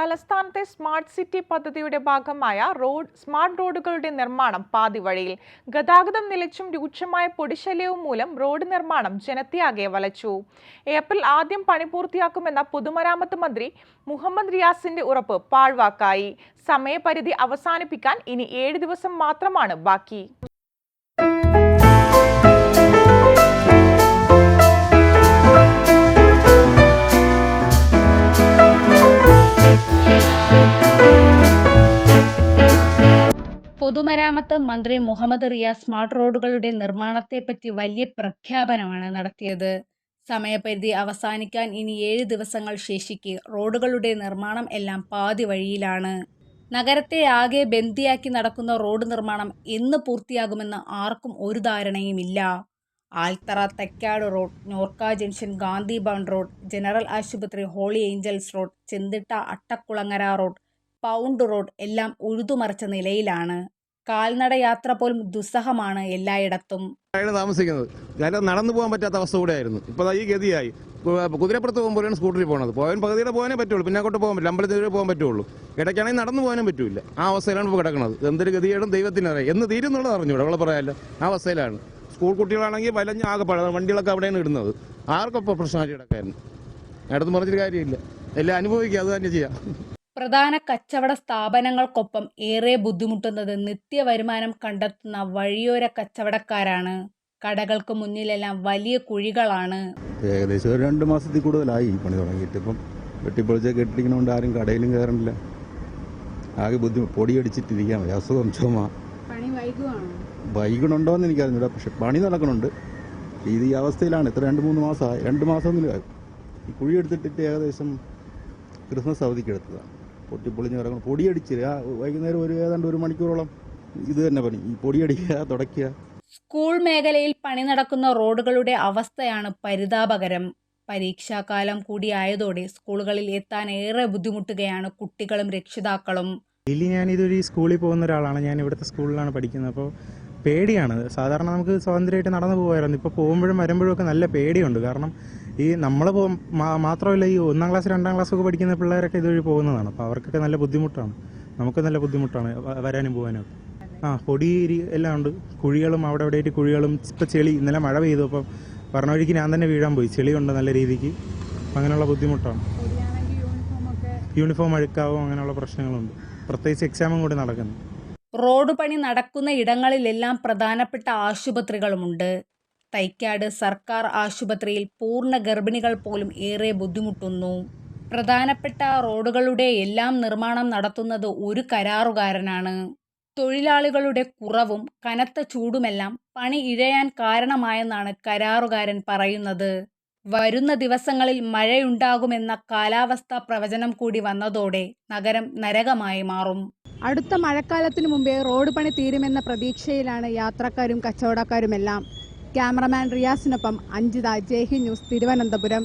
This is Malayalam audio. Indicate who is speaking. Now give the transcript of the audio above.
Speaker 1: തലസ്ഥാനത്തെ സ്മാർട്ട് സിറ്റി പദ്ധതിയുടെ ഭാഗമായ റോഡ് സ്മാർട്ട് റോഡുകളുടെ നിർമ്മാണം പാതിവഴിയിൽ. ഗതാഗതം നിലച്ചും രൂക്ഷമായ പൊടിശല്യവും മൂലം റോഡ് നിർമ്മാണം ജനത്തെയാകെ വലച്ചു. ഏപ്രിൽ ആദ്യം പണി പൂർത്തിയാക്കുമെന്ന പൊതുമരാമത്ത് മന്ത്രി മുഹമ്മദ് റിയാസിന്റെ ഉറപ്പ് പാഴ്വാക്കായി. സമയപരിധി അവസാനിപ്പിക്കാൻ ഇനി ഏഴ് ദിവസം മാത്രമാണ് ബാക്കി.
Speaker 2: പൊതുമരാമത്ത് മന്ത്രി മുഹമ്മദ് റിയാസ് സ്മാർട്ട് റോഡുകളുടെ നിർമ്മാണത്തെപ്പറ്റി വലിയ പ്രഖ്യാപനമാണ് നടത്തിയത്. സമയപരിധി അവസാനിക്കാൻ ഇനി ഏഴ് ദിവസങ്ങൾ ശേഷിക്കെ റോഡുകളുടെ നിർമ്മാണം എല്ലാം പാതി വഴിയിലാണ്. നഗരത്തെ ആകെ ബന്ദിയാക്കി നടക്കുന്ന റോഡ് നിർമ്മാണം എന്ന് പൂർത്തിയാകുമെന്ന് ആർക്കും ഒരു ധാരണയുമില്ല. Althara Thekkad road Norka junction Gandhi Bhavan road general ആശുപത്രി Holy Angels road Chenthitta Attakulangara road pound road എല്ലാം ഉഴുതുമറിച്ച നിലയിലാണ്. കാൽനട യാത്ര പോലും ദുസ്സഹമാണ് എല്ലായിടത്തും.
Speaker 3: താമസിക്കുന്നത്. കാരണം നടന്നു പോകാൻ പറ്റാത്ത അവസ്ഥ കൂടെ ആയിരുന്നു ഇപ്പോൾ ഈ ഗതിയായി. കുതിരപ്പുറത്ത് പോകുമ്പോഴാണ് സ്കൂട്ടറിൽ പോകുന്നത് പോകാൻ പകുതിയുടെ പോകാനേ പറ്റുള്ളൂ. പിന്നെ അങ്ങോട്ട് പോകാൻ പറ്റില്ല. അമ്പലത്തിൽ പോകാൻ പറ്റുള്ളൂ. ഇടയ്ക്കാണെങ്കിൽ നടന്നു പോകാനും പറ്റില്ല. ആ അവസ്ഥയിലാണ് ഇപ്പോൾ കിടക്കുന്നത്. എന്തൊരു ഗതിയേടും ദൈവത്തിനറിയാം. എന്ന് തീരും എന്നുള്ളത് അറിഞ്ഞൂടെ? അവളെ പറയാല്ല. ആ അവസ്ഥയിലാണ്. സ്കൂൾ കുട്ടികളാണെങ്കിൽ വലഞ്ഞ് ആകെ വണ്ടികളൊക്കെ അവിടെയാണ് ഇടുന്നത്. ആർക്കൊപ്പം പ്രശ്നമായിട്ട് കിടക്കാൻ അടുത്ത് പറഞ്ഞിട്ട് കാര്യമില്ല. എല്ലാം അനുഭവിക്കുക. അത് തന്നെ ചെയ്യാം.
Speaker 2: പ്രധാന കച്ചവട സ്ഥാപനങ്ങൾക്കൊപ്പം ഏറെ ബുദ്ധിമുട്ടുന്നത് നിത്യവരുമാനം കണ്ടെത്തുന്ന വഴിയോര കച്ചവടക്കാരാണ്. കടകൾക്ക് മുന്നിലെല്ലാം വലിയ കുഴികളാണ്.
Speaker 4: ഏകദേശം ഒരു രണ്ട് മാസത്തിൽ കൂടുതലായി പണി തുടങ്ങിയിട്ട്. ഇപ്പം വെട്ടിപ്പൊളിച്ച കെട്ടിരിക്കണോണ്ട് ആരും കടയിലും കയറണില്ല. ആകെ ബുദ്ധിമുട്ട് പൊടിയടിച്ചിട്ടിരിക്കാൻ വയ്യ അസുഖം ചുമ. വൈകണുണ്ടോയെന്ന് എനിക്കറിഞ്ഞൂടാ. പക്ഷെ പണി നടക്കണുണ്ട് ഇത് ഈ അവസ്ഥയിലാണ്. ഇത്ര രണ്ട് മൂന്ന് മാസമായി. രണ്ട് മാസം ഈ കുഴി എടുത്തിട്ടിട്ട് ഏകദേശം ക്രിസ്മസ് അവധിക്ക് എടുത്തതാണ്. പൊട്ടിപ്പൊളിഞ്ഞ് കിടക്കണം പൊടിയടിച്ച് ആ വൈകുന്നേരം ഒരു ഏതാണ്ട് ഒരു മണിക്കൂറോളം ഇത് തന്നെ പണി. ഈ പൊടിയടിക്കുക തുടയ്ക്കുക.
Speaker 2: സ്കൂൾ മേഖലയിൽ പണി നടക്കുന്ന റോഡുകളുടെ അവസ്ഥയാണ് പരിതാപകരം. പരീക്ഷാകാലം കൂടിയായതോടെ സ്കൂളുകളിൽ എത്താൻ ഏറെ ബുദ്ധിമുട്ടുകയാണ് കുട്ടികളും രക്ഷിതാക്കളും.
Speaker 5: ഡെയിലി ഞാനിതൊരു ഇതൊരു സ്കൂളിൽ പോകുന്ന ഒരാളാണ്. ഞാൻ ഇവിടുത്തെ സ്കൂളിലാണ് പഠിക്കുന്നത്. അപ്പോൾ പേടിയാണ്. സാധാരണ നമുക്ക് സ്വാതന്ത്ര്യമായിട്ട് നടന്നു പോകുമായിരുന്നു. ഇപ്പോൾ പോകുമ്പോഴും വരുമ്പോഴും ഒക്കെ നല്ല പേടിയുണ്ട്. കാരണം ഈ നമ്മൾ മാത്രമല്ല ഈ ഒന്നാം ക്ലാസ് രണ്ടാം ക്ലാസ് ഒക്കെ പഠിക്കുന്ന പിള്ളേരൊക്കെ ഇതുവഴി പോകുന്നതാണ്. അപ്പോൾ അവർക്കൊക്കെ നല്ല ബുദ്ധിമുട്ടാണ്. നമുക്ക് നല്ല ബുദ്ധിമുട്ടാണ് വരാനും പോകാനും ആ പൊടി എല്ലാം ഉണ്ട്. കുഴികളും അവിടെ ആയിട്ട് കുഴികളും ഇപ്പം ചെളി ഇന്നലെ മഴ പെയ്തു. അപ്പം പറഞ്ഞ വഴിക്ക് ഞാൻ തന്നെ വീഴാൻ പോയി. ചെളിയുണ്ട് നല്ല രീതിക്ക്. അങ്ങനെയുള്ള ബുദ്ധിമുട്ടാണ്. യൂണിഫോം അഴുക്കാവും അങ്ങനെയുള്ള പ്രശ്നങ്ങളുണ്ട്. പ്രത്യേകിച്ച് എക്സാമും കൂടി നടക്കുന്നു.
Speaker 2: റോഡ് പണി നടക്കുന്ന ഇടങ്ങളിലെല്ലാം പ്രധാനപ്പെട്ട ആശുപത്രികളുമുണ്ട്. തൈക്കാട് സർക്കാർ ആശുപത്രിയിൽ പൂർണ ഗർഭിണികൾ പോലും ഏറെ ബുദ്ധിമുട്ടുന്നു. പ്രധാനപ്പെട്ട റോഡുകളുടെ എല്ലാം നിർമ്മാണം നടത്തുന്നത് ഒരു കരാറുകാരനാണ്. തൊഴിലാളികളുടെ കുറവും കനത്ത ചൂടുമെല്ലാം പണി ഇഴയാൻ കാരണമായെന്നാണ് കരാറുകാരൻ പറയുന്നത്. വരുന്ന ദിവസങ്ങളിൽ മഴയുണ്ടാകുമെന്ന കാലാവസ്ഥാ പ്രവചനം കൂടി വന്നതോടെ നഗരം നരകമായി മാറും.
Speaker 6: അടുത്ത മഴക്കാലത്തിനു മുമ്പേ റോഡ് പണി തീരുമെന്ന പ്രതീക്ഷയിലാണ് യാത്രക്കാരും കച്ചവടക്കാരുമെല്ലാം. ക്യാമറമാൻ റിയാസിനൊപ്പം അഞ്ജിത ജയ്ഹി ന്യൂസ് തിരുവനന്തപുരം